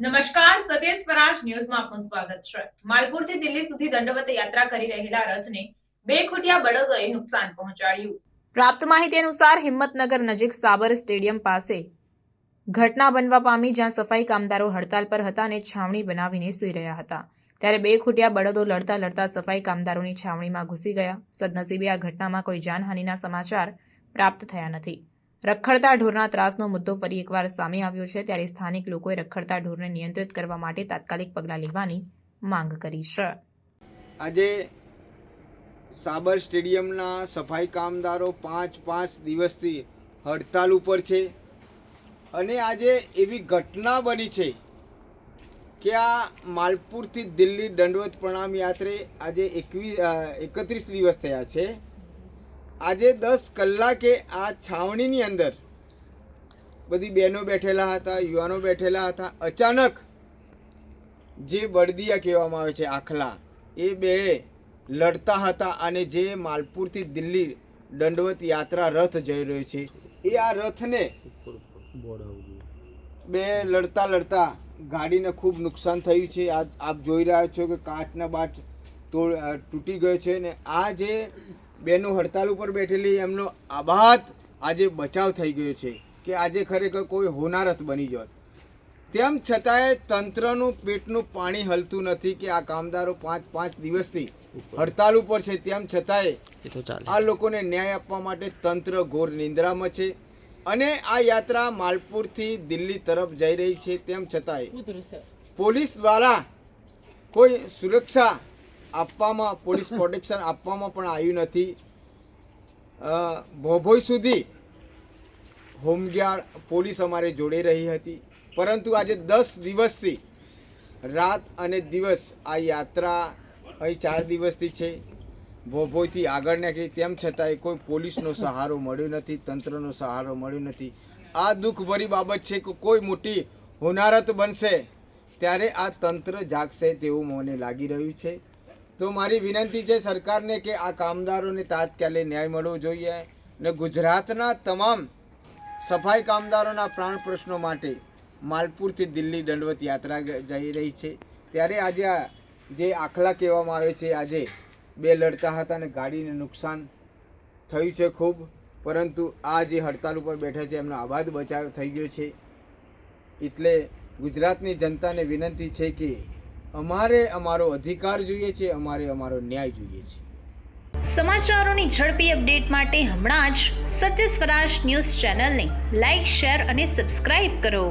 નમસ્કાર સત્ય સ્વરાજ ન્યૂઝમાં આપનું સ્વાગત છે. માલપુરથી દિલ્હી સુધી દંડવત યાત્રા કરી રહેલા રથને બે ખૂટિયા બળદોએ નુકસાન પહોંચાડ્યું. પ્રાપ્ત માહિતી અનુસાર હિંમતનગર નજીક સાબર સ્ટેડિયમ પાસે ઘટના બનવા પામી, જ્યાં સફાઈ કામદારો હડતાલ પર હતા અને છાવણી બનાવીને સૂઈ રહ્યા હતા. ત્યારે બે ખૂટિયા બળદો લડતા લડતા સફાઈ કામદારોની છાવણીમાં ઘૂસી ગયા. સદનસીબે આ ઘટનામાં કોઈ જાનહાનિના સમાચાર પ્રાપ્ત થયા નથી. રખડતા ઢોરના ત્રાસનો મુદ્દો ફરી એકવાર સામે આવ્યો છે, ત્યારે સ્થાનિક લોકોએ રખડતા ઢોરને નિયંત્રિત કરવા માટે તાત્કાલિક પગલાં લેવાની માંગ કરી છે. આજે સાબર સ્ટેડિયમના સફાઈ કામદારો પાંચ પાંચ દિવસથી હડતાલ ઉપર છે અને આજે એવી ઘટના બની છે કે આ માલપુરથી દિલ્હી દંડવત પ્રણામ યાત્રે આજે એકવીસ એકત્રીસ દિવસ થયા છે. આજે દસ કલાકે આ છાવણીની અંદર બધી બહેનો બેઠેલા હતા, યુવાનો બેઠેલા હતા, અચાનક જે બળદિયા કહેવામાં આવે છે, આખલા, એ બે લડતા હતા અને જે માલપુરથી દિલ્હી દંડવત યાત્રા રથ જઈ રહ્યો છે, એ આ રથને બે લડતા લડતા ગાડીને ખૂબ નુકસાન થયું છે. આપ જોઈ રહ્યા છો કે કાચના બાટ તોડ તૂટી ગયો છે ને આ જે બેનો હડતાલ ઉપર બેઠેલી એમનો આબાદ આજે બચાવ થઈ ગયો છે કે આજે ખરેખર કોઈ હોનારત બની જોત. તેમ છતાંય તંત્રનું પેટનું પાણી હલતું નથી કે આ કામદારો પાંચ પાંચ દિવસથી હડતાલ ઉપર છે. તેમ છતાંય આ લોકોને ન્યાય આપવા માટે તંત્ર ઘોર નિંદ્રામાં છે અને આ યાત્રા માલપુરથી દિલ્હી તરફ જઈ રહી છે. તેમ છતાંય પોલીસ દ્વારા કોઈ સુરક્ષા આપવામાં, પોલીસ પ્રોટેક્શન આપવામાં પણ આવ્યું નથી. ભોભોઈ સુધી હોમગાર્ડ પોલીસ અમારે જોડે રહી હતી. પરંતુ આજે દસ દિવસથી રાત અને દિવસ આ યાત્રા અહીં ચાર દિવસથી છે. ભોભોઈથી આગળ નીકળી તેમ છતાંય કોઈ પોલીસનો સહારો મળ્યો નથી, તંત્રનો સહારો મળ્યો નથી. આ દુઃખભરી બાબત છે કે કોઈ મોટી હોનારત બનશે ત્યારે આ તંત્ર જાગશે તેવું મને લાગી રહ્યું છે. તો મારી વિનંતી છે સરકારને કે આ કામદારોને તાત્કાલિક ન્યાય મળવો જોઈએ ને ગુજરાતના તમામ સફાઈ કામદારોના પ્રાણ પ્રશ્નો માટે માલપુરથી દિલ્હી દંડવત યાત્રા જઈ રહી છે. ત્યારે આજે આ જે આખલા કહેવામાં આવે છે, આજે બે લડતા હતા અને ગાડીને નુકસાન થયું છે ખૂબ. પરંતુ આ જે હડતાલ ઉપર બેઠા છે, એમનો આબાદ બચાવ થઈ ગયો છે. એટલે ગુજરાતની જનતાને વિનંતી છે કે અમારે અમારો અધિકાર જોઈએ છે, અમારે અમારો ન્યાય જોઈએ છે. સમાચારોની ઝડપી અપડેટ માટે હમણાં જ સત્ય સ્વરાજ ન્યૂઝ ચેનલને લાઇક શેર અને સબસ્ક્રાઇબ કરો.